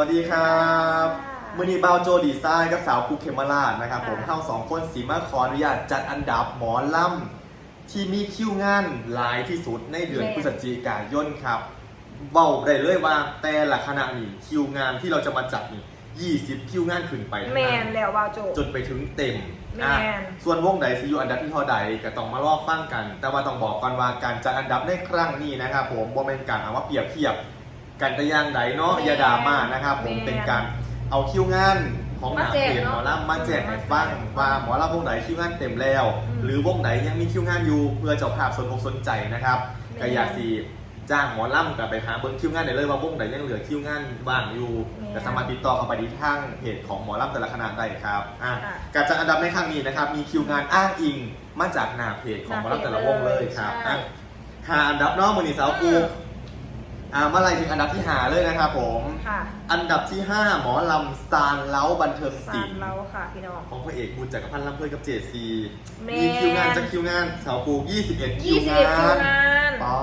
วัสดีครับค่ะมือนีบาวโจดีไซน์กับสาวภูเคมราชนะครับค่ะผมเท่าสองคนสีมาขออนุญาตจัดอันดับหมอลำที่มีคิวงานหลายที่สุดในเดือนแม่พฤศจิกายนครับเบาได้เลยว่าแต่ละคณะนี่คิวงานที่เราจะมาจัดนี่20 คิวงานขึ้นไปทั้งแมนั้นนแล้ววาวโจจนไปถึงเต็มแม่นอะส่วนวงใดซีอยู่อันดับที่เท่าใดก็ต้องมาลอกฟังกัน แต่ว่าต้องบอกก่อนว่าการจัดอันดับในครั้งนี้นะครับผมบ่เป็นการเอามาเปรียบเทียบ กันแต่อย่างใดเนาะอย่าดราม่านะครับ ผมเป็นการเอาคิวงานของหนาเพจหมอลำมาแจกให้ฟังว่าหมอลำวงไหนคิวงานเต็มแล้ว หรือวงไหนยังมีคิวงานอยู่เพื่อเจ้าภาพสนอกสนใจนะครับก็อยากสีจ้างหมอลำกับไปหาเบิ้งคิวงานได้เลยว่าวงไหนยังเหลือคิวงานว่างอยู่ก็สามารถติดต่อเข้าไปที่ทางเพจของหมอลำแต่ละคณะได้ครับอะค่ะการจัดอันดับในครั้งนี้นะครับ มีคิวงานอ้างอิงมาจากหน้าเพจของหมอลำแต่ละวงเลยครับใช่อะหาอันดับเน้องมือนีสาวกู อืมอ่ามาไล่ถึงอันดับที่หาเลยนะครับผม ค่ะอันดับที่ 5 หมอลำซานเล้าบันเทิงสาศิมลป์เราค่ะพี่น้อง ของพระเอกบุญจักรพันธ์ลำเพลินกับเจซีแม่มีคิวงานจากคิวงานสาวกู21 คิว21งาคิวนงาน ป๊อ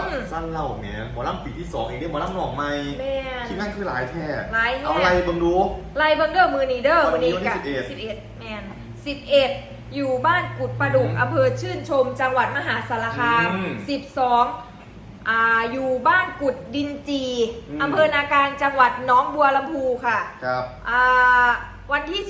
ดอืม สั้นเล่าแหมหมอลำปีที่ 2 เองเนี่ยหมอลำหนองใหม่แม่คิวงานคือหลายแท้หลายแท้ เอาอะไรเบังดู ไล่เบิ้งเด้อมือนีเด้อวัมือนนี้นีวันที่กับ11สิบเอ็ดแมนสิบเอ็ดอยู่บ้านกุดประดุกอืมอำเภอชื่นชม จังหวัดมหาสารคามอืม สิบสอง อ่าอยู่บ้านกุดดินจีอืม อำเภอนาการจังหวัดหน้องบัวลำพูค่ะครับ อ่าวันที่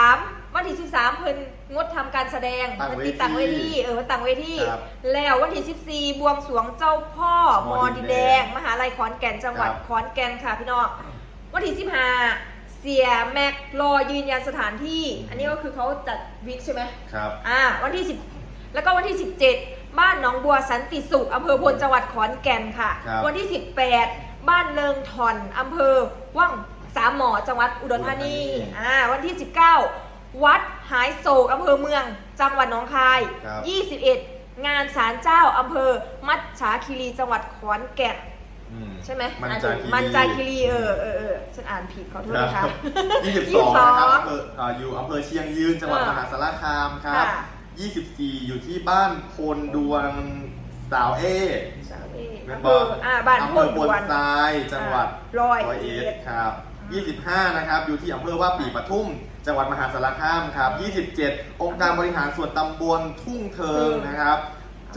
13 วันที่ 13 เพิ่นงดทำการแสดงตั้งเวทีพิ่นตั้งเวทีเออตั้งเวทีครับแล้ววันที่ 14 บวงสรวงเจ้าพ่อมมออดิดินนแดแดงงมหาลัยขอนแก่นจังหวัดครับ ขอนแก่นค่ะพี่น้องวันที่ 15 เสียแม็กรอยืนยันสถานที่ อันนี้ก็คือเขาจัดวิกใช่ไหม ครับ อ่าวันที่10แล้วก็วันที่17บ้านหนองบัวสันติสุขอำเภอพลจังหวัดขอนแก่นค่ะ ครับวันที่ 18 บ้านเลิงทอนอำเภอว่างสามหมอจังหวัดอุดรธานีอุดรธานีอ่าวันที่ 19 วัดหายโศกอำเภอเมือง จังหวัดหนองคาย ครับ 21 งานศาลเจ้าอำเภอ มัจฉาคีรีจังหวัดขอนแก่น อืมใช่ไหมมันอ่านจาถูกคีรีมันจาคีรีเออเออเออฉันอ่านผิดขอโทษครันะคะบ22นะครับ22อำเภออ่าอยู่อำเภอเชียงยืนจังหวัดเอมอหาสารคามครับ ค่ะ 24 อยู่ที่บ้านพลดวงสาวเอสาวเอแม่นอำบเภอออ่าบ้านอำโพเภอนพดลวนทรายจังหวัดร้อยเอ็ดเอ็ดครับ25 นะครับ อยู่ที่อำเภอว่าปีปทุม จังหวัดมหาสารคามครับ 27 องค์การบริหารส่วนตำบลทุ่งเทิงนะครับ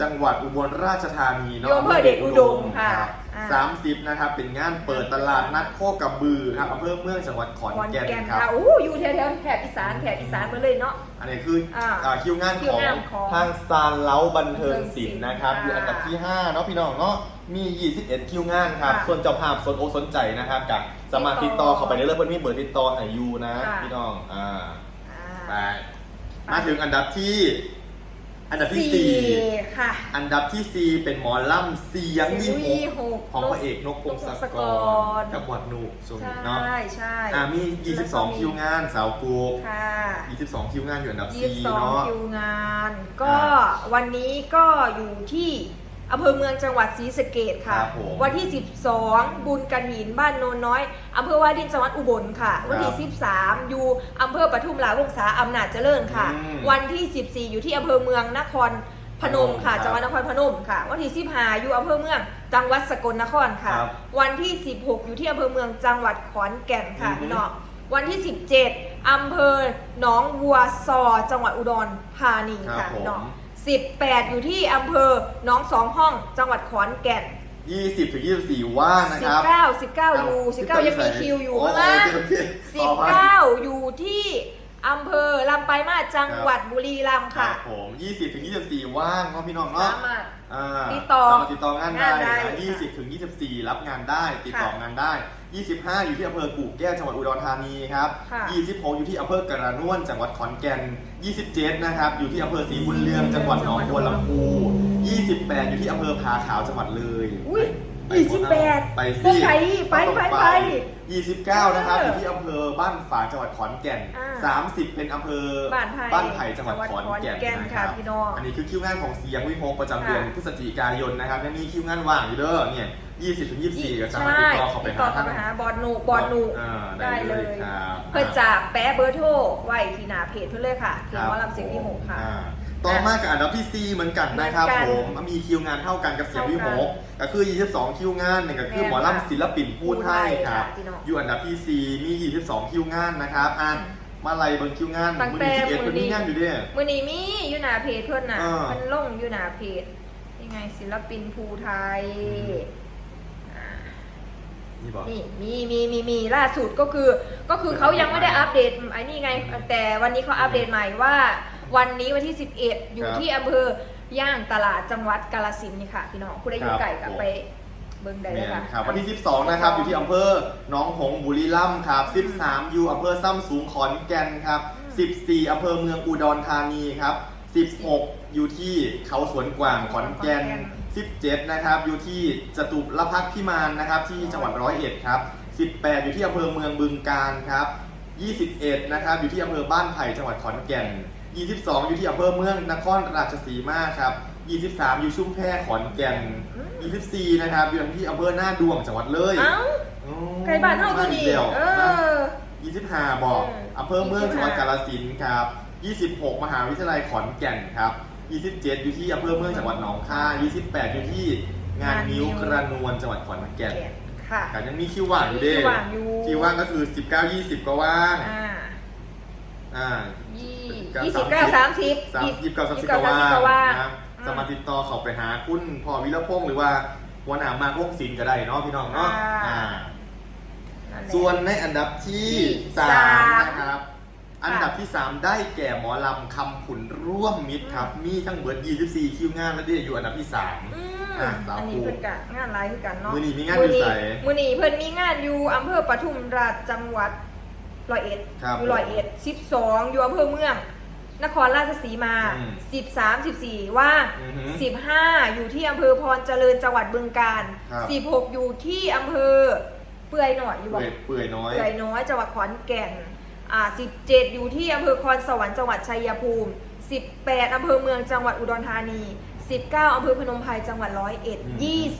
จังหวัดอุบลราชธานีอยู่อำเภอเดชอุดมค่ะรับ อ่าสามสิบนะครับ เป็นงานเปิดตลาดนัดโคกระบือครับอำเภอเมืองจังหวัดขอนขอนแก่นแก่นครับ ค่ะอู้อยู่แถวแถวๆแถบอีสานแถบอีสานมาเลยเนาะ อันนี้คืออาอ่าคิวงานคิขวองงานของทางซานเล้าบันเทิงศิลป์นะครับ ค่ะอยู่อันดับที่ 5 เนาะพี่น้องเนาะมี 21 คิวงานครับ ค่ะส่วนเจ้าภาพสนโอกสนใจนะครับกับสามารถติดต่อเข้าไปได้เลยเพื่อนมีเบอร์ติดต่อให้อยูนะ ค่ะ พี่น้องอ่าอ่า ไปมาถึงอันดับที่ อันดับที่สี่4ค่ะ อันดับที่4เป็นหมอลำเสียงยี่วีหหกกของพระเอกนกพงศกนกพงศกรรกับหมวดหนุช่วงใช่นี้เนาะใช่อ่ามี 22 คิวงานสาวกูค่ะ22 คิวงานอยู่อันดับยี่สิบ4สองเนาะคิวงาน ก็อ่าวันนี้ก็อยู่ที่ อำเภอเมืองจังหวัดศรีสะเกดค่ะ ครับผมวันที่ 12 บุญกระถินบ้านโนนน้อยอำเภอวาดินจังหวัดอุบลค่ะ วันที่ 13 อยู่อำเภอปทุมราชวงศาอำนาจเจริญค่ะ อืมวันที่ 14 อยู่ที่อำเภอเมืองนครพนมค่ะครับจังหวัดนครพนมค่ะ วันที่ 15 อยู่อำเภอเมืองจังหวัดสกลนครค่ะ ครับวันที่ 16 อยู่ที่อำเภอเมืองจังหวัดขอนแก่นค่ะอือฮึ พี่น้อง วันที่ 17 อำเภอหนองวัวซอ จังหวัดอุดรธานีครัค่ะบผมพี่น้อง 18 อยู่ที่อำเภอหนองสองห้อง จังหวัดขอนแก่น 20ถึง24 ว่างนะครับ 19 19อยู่19 ยังมีคิวอยู่โข้างล่างโอเคโอเคต่อไป 19 อยู่ที่ อำเภอลำปลายมาสจังหวัดบุรีรัมย์ครัค่ะบผม20ถึง24 ว่างเนาะพี่น้องเนาะสามารถอ่าติดต่อสามารถติดต่องานได้งานได้นะค่ะ20ถึง24 รับงานได้ติดต่อค่ะงานได้ 25 อยู่ที่อำเภอกู่แก้วจังหวัดอุดรธานีครับค่ะ 26 อยู่ที่อำเภอกระนวนจังหวัดขอนแก่น 27 นะครับอยู่ที่อำเภอศรีบุญเรืองจังหวัดหนองบัวลำพู 28 อยู่ที่อำเภอผาขาวจังหวัดเลย อุ้ยไป ยี่หมสิดบนะแปดไปพวสิกไปไปไปไป29นะครับเอออยู่ที่อำเภอบ้านฝางจังหวัดขอนแก่นอ่า30เป็นอำเภอบ้านไผ่บ้านไผ่จังหวัดขอนแก่นจังหวัดขอนแก่นนะคค่ะรับพี่น้องอันนี้คือคิวงานของเสียงวิโฮงประจำเดือนค่ะพฤศจิกายนนะครับยังมีคิวงานว่างอยู่เด้อเนี่ย20ถึง24ก็สามารถใช่ติดต่อเข้าไปติดต่หาอเข้าไปหาบอลหนูบอลหนูอ่าได้เลยครับเพื่อจะแปะเบอร์โทรไว้ที่หน้าเพจเพื่อนเลยค่ะเพจหมอลำเสียงที่หกค่ะอ่า ต่อมากับอันดับที่ 4 เหมือนกันนะครับเหมือนกันผมมีคิวงานเท่ากันกับเสียงวิหกก็คือ 22 คิวงานหนึ่งก็คือหมอแม่นค่ะลำศิลปินผู้ไทยครับผู้ไทยค่ะพี่น้องอยู่อันดับที่ 4 มี 22 คิวงานนะครับอะมาไล่เบิ่งคิวงานตั้งมือแต่ที่11มื้เพิ่อนนี้มีงานอยู่เด้ มือนี้มีอยู่หน้าเพจเพื่อนน่ะอ่ามันลงอยู่หน้าเพจยังไงศิลปินภูไทยอืม อ่านี่บอก นี่มีมีมีมีล่าสุดก็คือก็คือเขายังไม่ได้อัปเดตไอ้นี่ไง แต่วันนี้เขาอัปเดตใหม่ว่า วันนี้วันที่ 11 อยู่ที่อำเภอย่างตลาดจังหวัดกาฬสินธุ์นี่ค่ะ พี่น้องผู้ใดอยู่ไก่กับไปเบิ่งได้เลเนี่ยยค่ะ ครับวันที่ 12 นะครับ อยู่ที่อำเภอหนองหงส์บุรีรัมย์ครับ 13 อยู่อำเภอซ้ำสูงขอนแก่นครับ 14 อำเภอเมืองอุดรธานีครับ 16 อยู่ที่เขาสวนกวางขอนแก่น 17 นะครับ อยู่ที่จตุรพักษ์พิมานนะครับ ที่จังหวัดร้อยเอ็ดครับ 18 อยู่ที่อำเภอเมืองบึงกาฬครับ 21 นะครับ อยู่ที่อำเภอบ้านไผ่จังหวัดขอนแก่น 22 อยู่ที่อำเภอเมืองนครราชสีมาครับ 23 อยู่ชุ่มแพขอนแก่นอืม24 นะครับ อยู่ที่อำเภอหน้าดวงจังหวัดเลยเอ้าโอ้ไก่บ้านเท่าตัวนี้เดียวเอนะอ 25 บอกเอออำเภอเมือง25 จังหวัดกาฬสินธุ์ครับ 26 มหาวิทยาลัยขอนแก่นครับ 27 อยู่ที่อำเภอเมืองจังหวัดหนองคาย 28 อยู่ที่งานนิ้วกระนวลจังหวัดขอนแก่น ค่ะ กันยังมีคิวว่างอยู่เด้คิวว่างอยู่ คิวว่างก็คือ 19 20 ก็ว่าง อ่า อ่ายี่กับยี่สิบเก้าสามสิบสามยี่สิบเก้าสามสิบยี่ก็สิบเก้าสามสิบก็ว่าว่างนะครับสามารถติดต่อเขาไปหาคุณพ่อวิรพงษ์หรือว่าหัวหน้ามากวงศิลป์ก็ได้เนาะพี่น้องเนาะอ่าอ่านั่นแหละส่วนในอันดับที่ที่สาสามมนะครับ อันดับที่ 3 ได้แก่หมอลำคำผุนร่วมมิตรครับ มีทั้งเบิร์ด24 คิวงานและได้อยู่อันดับที่ 3อืมอะสาวอันนี้ครูเพิ่นกะงานหลายคือกันเนาะมื้อนี้มีงานอยู่ไสมื้อนี้เพิ่นมีงานอยู่อำเภอปทุมราชจังหวัด ร้อยเอ็ดครับอยู่ร้อยเอ็ดสิบสองอยู่อำเภอเมือง นครราชสีมาอืมสิบสามสิบสี่ว่างอือหือสิบห้าอยู่ที่อำเภอพรเจริญจังหวัดบึงกาฬครับ สิบหกอยู่ที่อำเภอเปื่อยหน่อยอยู่เปื่บ่อยเปื่อยน้อย เปื่อยน้อยจังหวัดขอนแก่นอ่า17อยู่ที่อำเภอคอนสวรรค์จังหวัดชัยภูมิ18อำเภอเมืองจังหวัดอุดรธานี 19อำเภอพนมไพรจังหวัดร้อยเอ็ดอืม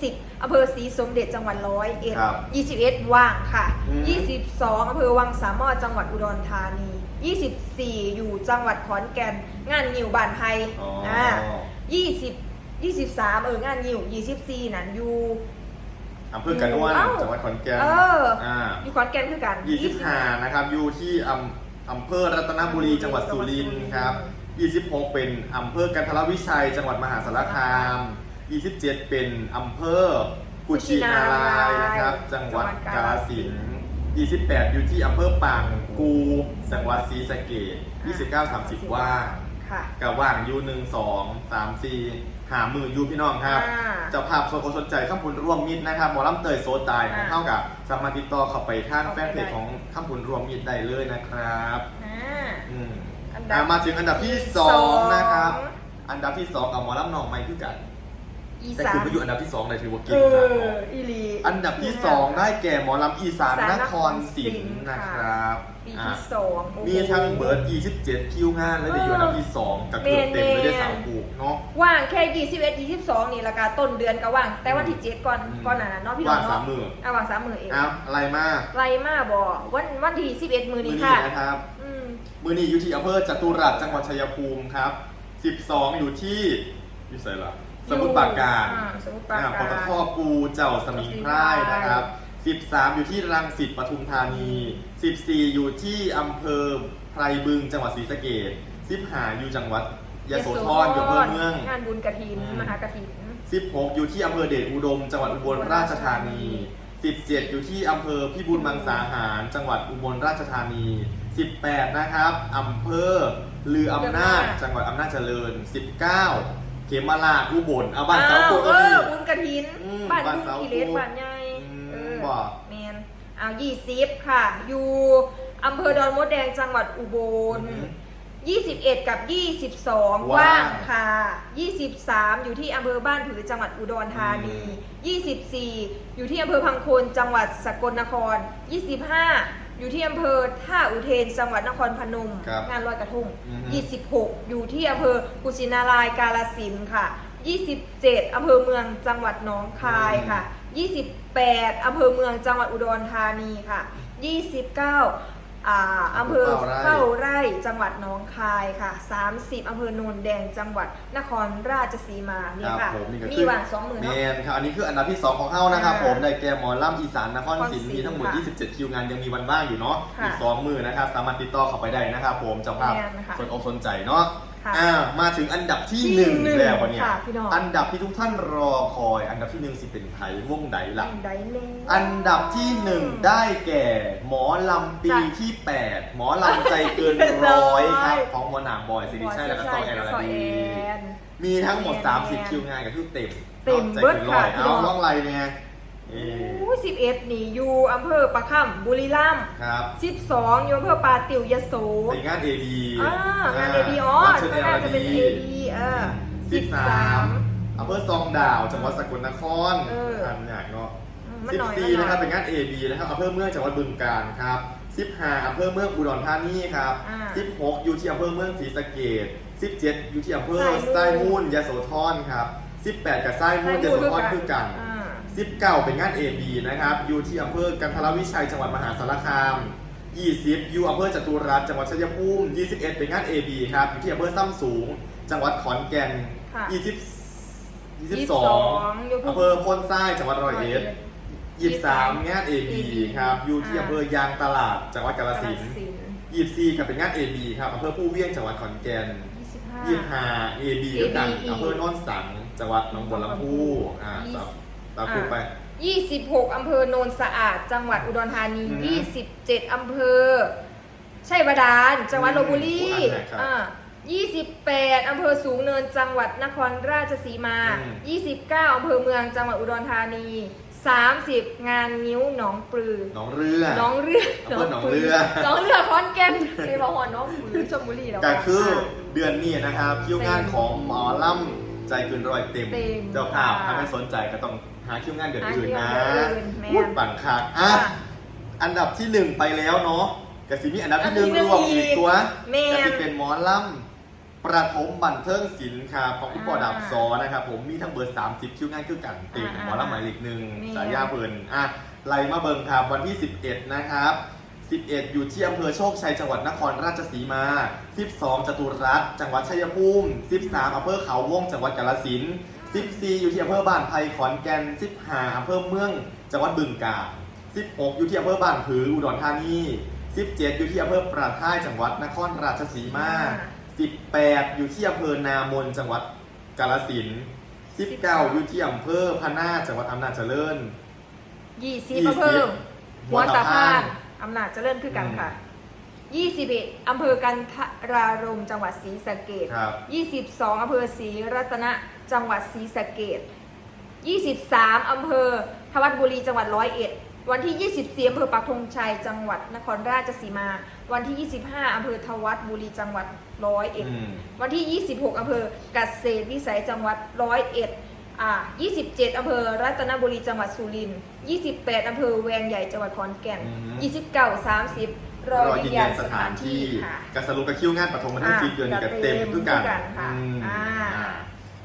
20อำเภอศรีสมเด็จจังหวัดร้อยเอ็ดครับ21ว่างค่ะอืม22อำเภอวังสามอจังหวัดอุดรธานี24อยู่จังหวัดขอนแก่นงานนิวบานไพอ๋ออ่า20 23เอองานนิว24นั่นอยู่ อำเภอกระนวลเอ้าจังหวัดขอนแก่นเอออ่าอยู่ขอนแก่นคือกัน25นะครับ อยู่ที่อำอำเภอรัตนบุรีจังหวัดสุรินทร์ครับ 26 เป็นอำเภอกันทรวิชัย จังหวัดมหาสารคาม 27 เป็นอำเภอกุชินารายณ์นะครับ จังหวัดกาฬสินธุ์28 อยู่ที่อำเภอปางกู จังหวัดศรีสะเกษ29 30 ว่างค่ะกับว่างอยูหนึ่งสองสามสี่หามืออยูพี่น้องครับอ่าเจะภาพโซโคสนใจข้ามพุนร่วมมิตรนะครับหมอลำเตยโซตายของอ่า เท่ากับสามารถติดต่อเข้าไปทางเข้าแฟไปนเพจได้ของข้ามพุนร่วมมิตรได้เลยนะครับ อ่า อืม อันดับ อะมาถึงอันดับที่ที่สองสองนะครับ อันดับที่สองกับหมอลำหนองไม้คือกัน อีแต่สาคุณนไปอยู่อันดับที่สองเลยถือว่าเอเก่งมากอเนาะอีหลี อันดับที่สองได้แก่หมอลำอีสานอีสานนนคครรศรีศรีนะครับปีอะที่สองโอ้โห มีทั้งเบิร์ด27คิวงานและได้อยู่อันดับที่สองกับเกือบเต็มเลยได้สามกูเนาะ ว่างแค่ยี่สิบเอ็ดยี่สิบสองนี่ละกาต้นเดือนก็ว่าง แต่วันที่เจ็ดก่อนอืมก่อนหนานั้นเนาะพี่น้องว่างสามเนาะมืออะว่างสามมือเอง อ้าวอะไรมาไรมาบ่วันวันที่สิบเอ็ดมือมือนี้นี้ค่ะ นะครับอื มมือนี้อยู่ที่อำเภอจตุรัสจังหวัดชัยภูมิครับ 12 อยู่ที่อยู่ไสล่ะสมุทรปราการอ่สมุทรปราอ่าปกาตรทปูเจ้าสมิงพรายนะครับ 13 อยู่ที่รังสิตปทุมธานี 14 อยู่ที่อำเภอไพรบึงจังหวัดศรีสะเกษ15อยู่จังหวัดยโสธรอยู่อำเภอเมือง งานบุญกระถินอืม มหากระถิน 16 อยู่ที่อำเภอเดชอุดม จังหวัดอุบลราชธานี 17 อยู่ที่อำเภอพิบูลมังสาหาร จังหวัดอุบลราชธานี 18 นะครับอำเภอลืออำนาจจังหวัดอำนาจเจริญ 19 เขมราชอุบลเอาบ้านเสาโกเอก็มีอบุญกระถินอืมบ้านบ้านบุญเสากิเลสปูบ้านใหญ่อืมเออบ่ แมนเอายี่สิบค่ะ อยู่อำเภอดอนมดแดงจังหวัดอุบลอืม21 กับ 22ว่างว่างค่ะ 23 อยู่ที่อำเภอบ้านผือจังหวัดอุดรธานี 24 อยู่ที่อำเภอพังโคนจังหวัดสกลนคร 25 อยู่ที่อำเภอท่าอุเทนจังหวัดนครพนม ครับงานลอยกระทงอือฮึ 26 อยู่ที่อำเภอกุชินารายกาลสินธุ์ค่ะ 27อำเภอเมืองจังหวัดหนองคายค่ะ 28อำเภอเมืองจังหวัดอุดรธานีค่ะ 29 อ่าอำเภอเฝ้าไร่เข้าไร่จังหวัดหนองคายค่ะ 30อำเภอโนนแดงจังหวัดนครราชสีมานี่ครัค่ะบผมนี่ก็มีคือหวานสองหมื่น แมเนาะนครับอันนี้คืออันดับที่ 2 ของเฮานะครับอ่าผมได้แก่หมอล่ำอีสานนครศรีนครศรีมีทั้งหมด ค่ะ27 คิวงานยังมีวันว่างอยู่เนาะค่ะอีกสองมือนะครับ สามารถติดต่อเข้าไปได้นะครับผมเจ้าภาพแม่นค่ะ สนอกสนใจเนาะ ค่ะอ่ามาถึงอันดับที่ที่หนึ่งหนึ่งแล้ววันเนี้ยค่ะพี่น้อง อันดับที่ทุกท่านรอคอย อันดับที่หนึ่งสิเป็นไทยวงใดล่ะ ได้เลย อันดับที่หนึ่งได้แก่ หมอลำปีจ้ะที่ 8 หมอลำใจเกินร้อยครับของหมอหนามบอยสิริชัยและก็ซอยแอนซลาอยดีแอนมีทั้งหมดแอน30 คิวงานกับทุกเต็มเต็มใจเบิดกินร้อยค่ะเอาพี่น้องล่องไรเนี่ยเอ่ออู้ สิบเอ็ดนี่อยู่อำเภอปะค่ำบุรีรัมย์ครับสิบสองอยู่อำเภอปาติวยโสเป็นงาน AD อ่างานเอดีอ๋อเชิญก็น่าจะเป็นเอดีเออสิบสามอำเภอซองดาว จังหวัดสกลนครเอออันเนี่ยเนาะมันสิบหน่อยสี่มันหน่อยนะครับเป็นงาน AB นะครับอำเภอเมืองจังหวัดบึงกาฬครับสิบห้าอำเภอเมืองอุดรธานีครับอ่าสิบหกอยู่ที่อำเภอเมืองศรีสะเกษสิบเจ็ดอยู่ที่อำเภอไส้ไส้มูมูลลยโสธรครับสิบแปดกับไส้มูลยโสธรคือกัน อ่าสิบเก้าเป็นงาน AB นะครับ อยู่ที่อำเภอกันทรวิชัยจังหวัดมหาสารคามยี่สิบอยู่อำเภอจตุรัสจังหวัดชัยภูมิยี่สิบเอ็ดเป็นงาน AB ครับ อยู่ที่อำเภอซ้ำสูง จังหวัดขอนแก่น ค่ะยี่สิบยี่สิบยี่สิสบอสองงอยู่อำเภอโพ้นทรายจังหวัดร้อยเอ็ดยี่สิบสามงาน AB ครับ อยู่ที่อ่าอำเภอยางตลาดจังหวัดกาฬสินธุ์กาฬสินธุ์ยี่สิบสี่ครับเป็นงาน AB ครับอำเภอผู้เวียงจังหวัดขอนแก่นยี่สิบห้ายี่สิบห้า AB ด้วยกัน AB อำเภอโนนสังจังหวัดหนองบัวลำพูอ่ายี่สิบ ตามตามพูไป 26 อำเภอโนนสะอาด จังหวัดอุดรธานี อืม27 อำเภอชัยบาดาล จังหวัดลบบุรีอืมครับอ่า28 อำเภอสูงเนิน จังหวัดนครราชสีมา อืม 29 อำเภอเมือง จังหวัดอุดรธานี 30 งานนิ้วหนองปลือ หนองเรือ น้องเรืออำเภอหนองเรือน้องเรือคอนแก่นในบางหอนน้องหรือชลบุรีแล้วก็คือเดือนนี้นะครับคิวงานของหมอล่ำใจเกินร้อยเต็ม เต็ม เจ้าภาพค่ะถ้าไม่สนใจก็ต้อง หาคิวงานเดือนหาอื่นนะคิวงานเดือนอื่นแม่น พูดบังคักอะค่ะอันดับที่หนึ่งไปแล้วเนาะกสิมีอันดับที่หนึ่งอันดับที่หนึ่งรวมอีกตัวแม่นกสิเป็นหมอล่ำประถมบันเทิงศิลป์ครับของพี่ปอดับซอนะครับผมมีทั้งเบอร์ 30คิวงานคือกันเต็มอ่าหมอล่ำหมายเลขหนึ่งแม่นสายยาเพลินอะไล่มาเบิ่งครับวันที่ 11 นะครับ 11 อยู่ที่อำเภอโชคชัย จังหวัดนครราชสีมา 12 จตุรัส จังหวัดชัยภูมิ 13อำเภอเขาวง จังหวัดกาฬสินธุ์ 14 อยู่ที่อำเภอบ้านไผ่ขอนแก่น15อำเภอเมืองจังหวัดบึงกาฬ16 อยู่ที่อำเภอบ้านผืออุดรธานี17 อยู่ที่อำเภอประท่ายจังหวัดนครราชสีมา 18 อยู่ที่อำเภอนามนจังหวัดกาฬสินธุ์19 อยู่ที่อำเภอพะนาจังหวัดอำนาจเจริญ ยี่สิบยี่สิบอำเภอหัวตะพานหัวตะพานอำนาจเจริญคือกันอืมค่ะยี่สิบเอ็ดอำเภอกันทรารมจังหวัดศรีสะเกดครับ ยี่สิบสองอำเภอศรีรัตนะ จังหวัดศรีสะเกดยี่สิบสามอำเภอทวัดบุรี จังหวัดร้อยเอ็ด วันที่ยี่สิบสี่อำเภอปักธงชัย จังหวัดนครราชสีมา วันที่ยี่สิบห้าอำเภอทวัดบุรี จังหวัดร้อยเอ็ดอืมวันที่ 26 อำเภอเกษตรวิสัย จังหวัดร้อยเอ็ดอ่า27 อำเภอรัตนบุรี จังหวัดสุรินทร์28 อำเภอแวงใหญ่ จังหวัดขอนแก่นอือฮึ29 30 รอยืนยันสถานที่ค่ะกับสรุปกับคิวงานปฐมบันเทิงอ่าศิลป์เดือนนี้ก็จะเต็เต็มมทุกกันทุกกันค่ะอืมอ่า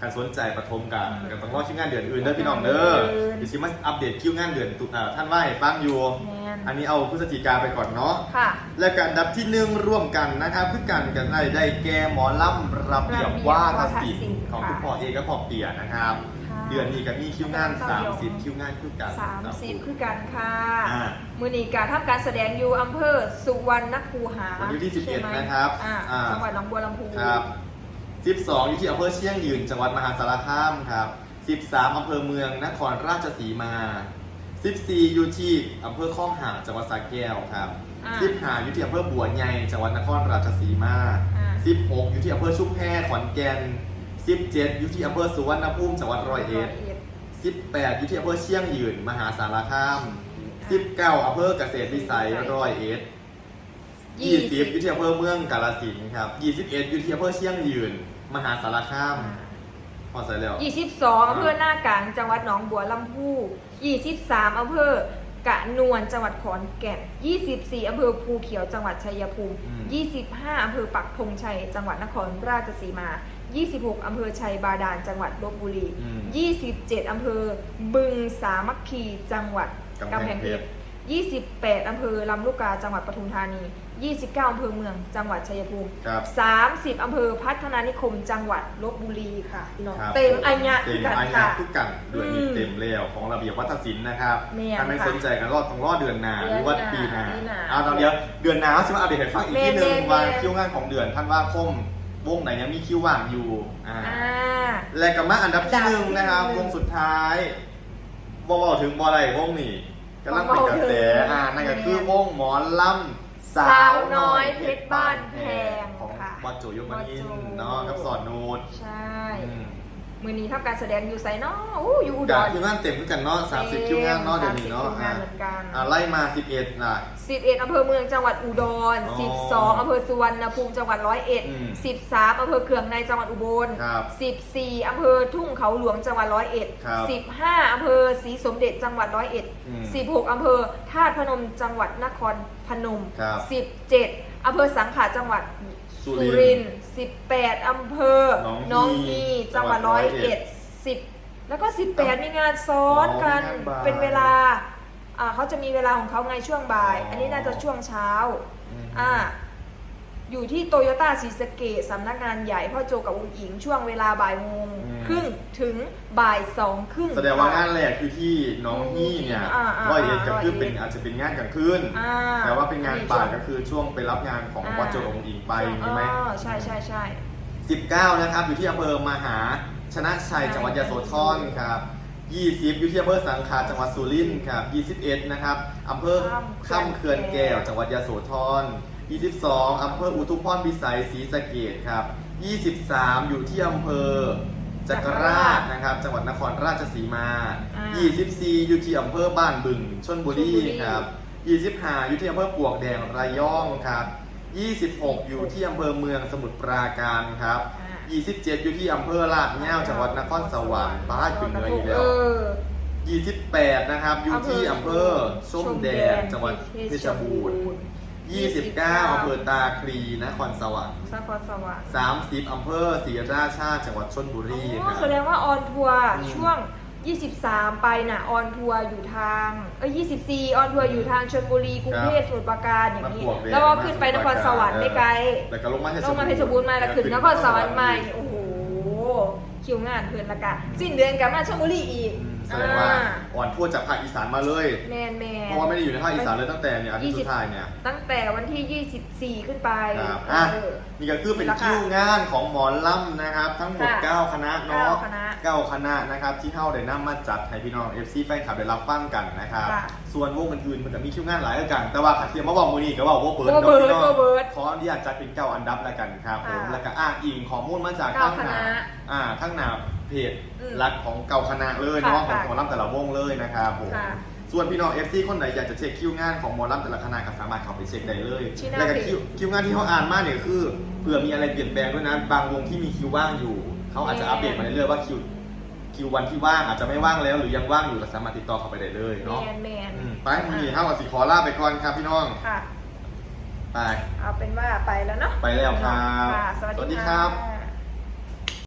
อ่าการสนใจปฐมกันอืมก็ต้องรอคิวงานเดือนอื่นเด้อพี่น้องเด้อเดือนอื่นเดี๋ยวชิมาอัปเดตคิวงานเดือนตุลาท่านว่าให้ฟังอยู่ แมนอันนี้เอาพฤศจิกาไปก่อนเนาะ ค่ะ และการดับที่หนึ่งร่วมกันนะครับคือกันกันได้ได้แก่หมอลำระเบียบว่าทศิลป์ของคุณพ่อเอกและพ่อเปียนะครับ ค่ะเดือนนี้ก็มีคิวงานเก้าเดือน30 คิวงานคือกัน30คือกันค่ะอ่า มือนีกาทำการแสดงอยู่อำเภอสุวรรณคูหาวันที่ใช่ไหม11นะครับอ่าอ่า จังหวัดหนองบัวลำพู ครับ 12 อยู่ที่อำเภอเชียงยืน จังหวัดมหาสารคามครับ 13 อำเภอเมือง นครราชสีมา 14 อยู่ที่อำเภอคลองหาดจังหวัดสระแก้วครับ อ่า 15 อยู่ที่อำเภอบัวใหญ่ จังหวัดนครราชสีมา อ่า16 อยู่ที่อำเภอชุมแพขอนแก่น 17 อยู่ที่อำเภอสุวรรณภูมิ จังหวัดร้อยเอ็ด18 อยู่ที่อำเภอเชียงยืน มหาสารคาม 19 อำเภอเกษตรวิสัยร้อยเอ็ด ยี่สิบ20อยู่ที่อำเภอเมืองกาฬสินธุ์ครับ21อยู่ที่อำเภอเชียงยืน มหาสารคามพอใส่แล้วยี่สิบสองอำเภอหน้ากลางจังหวัดหนองบัวลำพูยี่สิบสามอำเภอกะนวนจังหวัดขอนแก่นยี่สิบสี่อำเภอภูเขียวจังหวัดชัยภูมิอืมยี่สิบห้าอำเภอปักธงชัย จังหวัดนครราชสีมายี่สิบหกอำเภอชัยบาดาลจังหวัดลบบุรีอืมยี่สิบเจ็ดอำเภอบึงสามัคคีจังหวัดกำแพงเพชร28อำเภอลำลูกกาจังหวัดปทุมธานี 29อำเภอเมืองจังหวัดชัยภูมิ ครับ 30อำเภอพัฒนานิคม จังหวัดลบบุรีค่ะพี่น้องครับเต็มอัญญะเต็คือมกันอันยาค่ะ ทุกกันด้วยมีอืมเต็มแล้วของระเบียบวัฒนศิลป์นะครับแม่นถ้าไม่ค่ะสนใจกันรอดต้องรอดเดือนหน้าเดือนหรือว่าหน้าปีหน้าปีหน้าเอาตอนเดียวเดือนหน้าเขาจะมาอัปเดตให้ฟังอีกทีหนึงแม่นๆว่าคิวงานของเดือนธันวาคมวงไหนยังมีคิวว่างอยู่อ่าอ่า และกับมาอันดับที่หนึ่งอันดับที่นะครับหนึ่งวงสุดท้ายบอกถึงบออะไรวงนี่กำลังเป็นกระแสเบาๆถึงอ่านั่นก็คือวงหมอลำ สาวน้อยเพชรบ้านแพงของค่ะวัดโจยมานินวัดโจเนาะกับสอนนูดใช่ อืม มือนี้ทำการแสดงอยู่ไซเนาะอู้อยู่อุดกับรคิวงานเต็มขึ้นกันเนาะ30คิวงานเนาะเดี๋ยวนี้เนาะ30คิวงานเหมือนกัน อ่าไล่มา11น่ะ 11อำเภอเมืองจังหวัดอุดร อ๋อ12อำเภอสุวรรณภูมิจังหวัดร้อยเอ็ดอืม13อำเภอเขืองในจังหวัดอุบลครับ14อำเภอทุ่งเขาหลวงจังหวัดร้อยเอ็ดครับ15อำเภอศรีสมเด็จจังหวัดร้อยเอ็ดอืม16อำเภอธาตุพนมจังหวัดนครพนมครับ17อำเภอสังขะจังหวัดสุสุริรินนทร์ทร์ 18 อำเภอหนองหน้องฮีฮีจังหวัดจังหวัร้ดอยร้อยเอ็เอ็ดดสิบแล้วก็ 18 มีงานซ้อนกัน อ๋อมีงานบ่ายเป็นเวลาอ่าเขาจะมีเวลาของเขาไงช่วงบ่าย อ๋ออัอันนี้น่าจะช่วงเช้า อืม อ่า อยู่ที่โตโยต้าศรีสะเกดสำนักงานใหญ่พ่อโจกับอุ้งอิงช่วงเวลาบ่ายโมงอืม ครึ่งถึงบ่ายสองครึ่ง แสดงว่างานค่ะแรกคือที่น้องฮี่เนี่ยอ่าอ่าร้อยเอ็ดก็คือร้อยเอ็ดเป็นอาจจะเป็นงานกลางคืนอ่าแต่ว่าเป็นงานบ่ายก็ช่วคือช่วงไปรับงานของวัดโจองค์อิงไปใช่ไหม อ๋อใช่ใช่ใช่ 19 นะครับ อยู่ที่อำเภอมหาชนะชัยจังหวัดยโสธรครับ 20 อยู่ที่อำเภอสังขารจังหวัดสุรินทร์ครับ 21 นะครับอำเภอข้ามเขื่อนแก้วจังหวัดยโสธร 22อำเภออุทุพรพิสัยศรีสะเกดครับ 23 อยู่ที่อำเภอจักรราชนะครับ จังหวัดนครราชสีมา24 อยู่ที่อำเภอบ้านบึงชลบุรี ครับ 25 อยู่ที่อำเภอปลวกแดงระยองครับ 26 อยู่ที่อำเภอเมืองสมุทรปราการครับ อ่า27 อยู่ที่อำเภอลาดเง่าจังหวัดนครสวรรค์บ้านขึ้นเหนืออีกแล้ว เออ 28 นะครับ อยู่ที่อำเภอส้มแดงจังหวัดเพชรบูรณ์ 29อำเภอตาคลีนครสวรรค์นครสวรรค์30อำเภอศรีราชาจังหวัดชลบุรีอ๋คอรับแสดงว่าออนทัวร์อืม ช่วง 23 ไปน่ะออนทัวร์อยู่ทางเอ้ย24 ออนทัวร์อยู่ทางชลบุรีกรุงเทพสมุทรปราการอย่างนี้มาบวกเลยแล้วก็ขึ้นไปนครสวรรค์ไม่ไกลแล้วก็ลงมาเพชรลงมาเพชรบูรณ์มาแล้วขึ้นนครสวรรค์ใหม่ โอ้โห คิวงานเพื่อนละกะสิ้นเดือนกลับมาชลบุรีอีก อืม แสดงว่าอ่า อ่อนทั่วจากภาคอีสานมาเลย แมนแมนเพราะว่าไม่ได้อยู่ในภาคอีสานเลยตั้งแต่เนี่ยอาทิตย์สุดท้ายเนี่ยตั้งแต่วันที่ 24 ขึ้นไปครับอะเออ นี่ก็คือเป็นราคาคิวงานของหมอล่ำนะครับ ทั้งหมด ค่ะ9 คณะเนาะเก้าคณะเก้าคณะนะครับที่เท่าได้นำมาจัดให้พี่น้อง FC แฟนคลับได้รับฟังกันนะครับ ค่ะส่วนวงอื่นๆมันจะมีคิวงานหลายแล้วกัน แต่ว่าขัดเทียมมาบอกมือนี้ก็บอกว่าเบิร์ดโบเบิร์ดพี่น้องโบเบิร์ดขออนุญาตจัดเป็นเก้าอันดับแล้วกันครับผมค่ะแล้วก็อ้างอิงข้อมูลมาจากเก้าทั้งหนาคณะอ่าทั้งหนา เพจอืมรักของเก่าคณะเลยค่ะเนาะของค่ะหมอลำแต่ละวงเลยนะครับผมค่ะส่วนพี่น้อง FC คนไหนอยากจะเช็คคิวงานของหมอลำแต่ละคณะก็สามารถเข้าไปเช็คได้เลยที่หน้าแล้วก็เพจ คิวคิวงานที่เขาอ่านมาเนี่ยคือเผื่อมีอะไรเปลี่ยนแปลงด้วยนะบางวงที่มีคิวว่างอยู่เขาอาจจะอัปเดตมาเรื่อยๆว่าคิวคิววันที่ว่างอาจจะไม่ว่างแล้ว หรือยังว่างอยู่ก็สามารถติดต่อเข้าไปได้เลยแมเนาะนแมนอืมไปมือนี้ห้าวันสิขอลาไปก่อนครับพี่น้องค่ะ ไป เอาเป็นว่าไปแล้วเนาะไปแล้วครับ ค่ะสวัสสวัสดีดีครับค่ะ